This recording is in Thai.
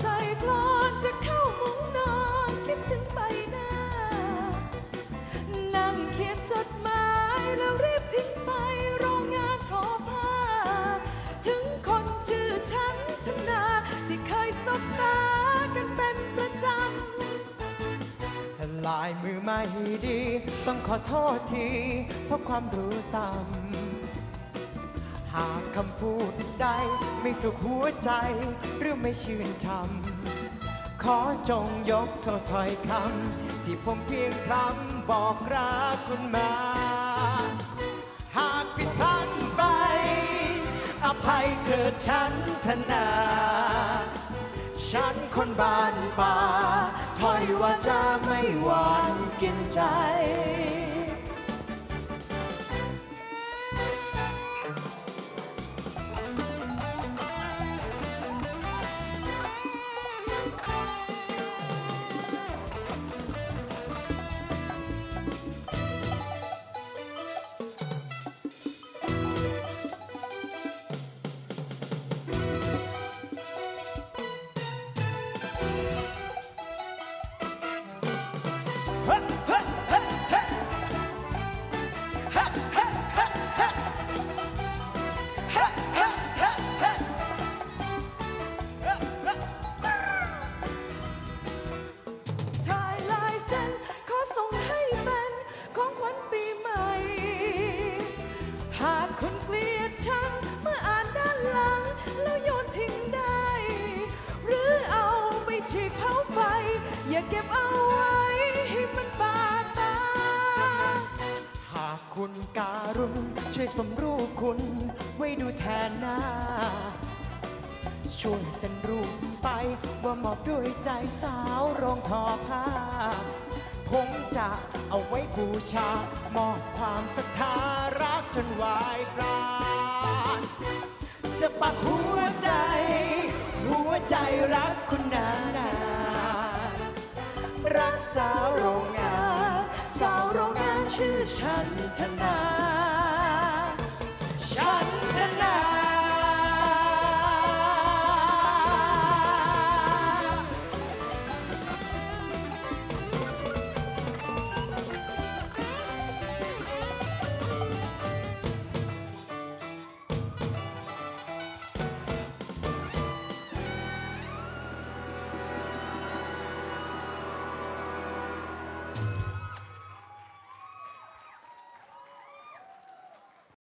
ใส่กลอนจะเข้ามุ้งนอนคิดถึงใบหน้า นั่งเขียนจดหมายแล้วรีบทิ้งไปโรงงานทอผ้า ถึงคนชื่อฉันชนาที่เคยสบตากันเป็นประจำลายมือไม่ดี ต้องขอโทษที เพราะความรู้ต่ำ หากคำพูดใด ไม่ถูกหัวใจ หรือไม่ชื่นชำขอจงยกโทษถอยคำ ที่ผมเพียงพรำบอกรักคุณมา หากผิดพลั้งไป อภัยเธอฉันธนา ฉันคนบ้านป่าถอยว่าจะไม่หวานกินใจ เก็บเอาไว้ให้มันบาดตา หากคุณการุณช่วยสมรู้คุณ ไว้ดูแทนหน้า ช่วยเซ็นรูปไปว่ามอบด้วยใจสาวโรงทอผ้าผมจะเอาไว้บูชา มอบความศรัทธารักจนวายปราณจะปักหัวใจ หัวใจรักคุณนานารัก สาวโรงงาน สาวโรงงานชื่อฉันธนา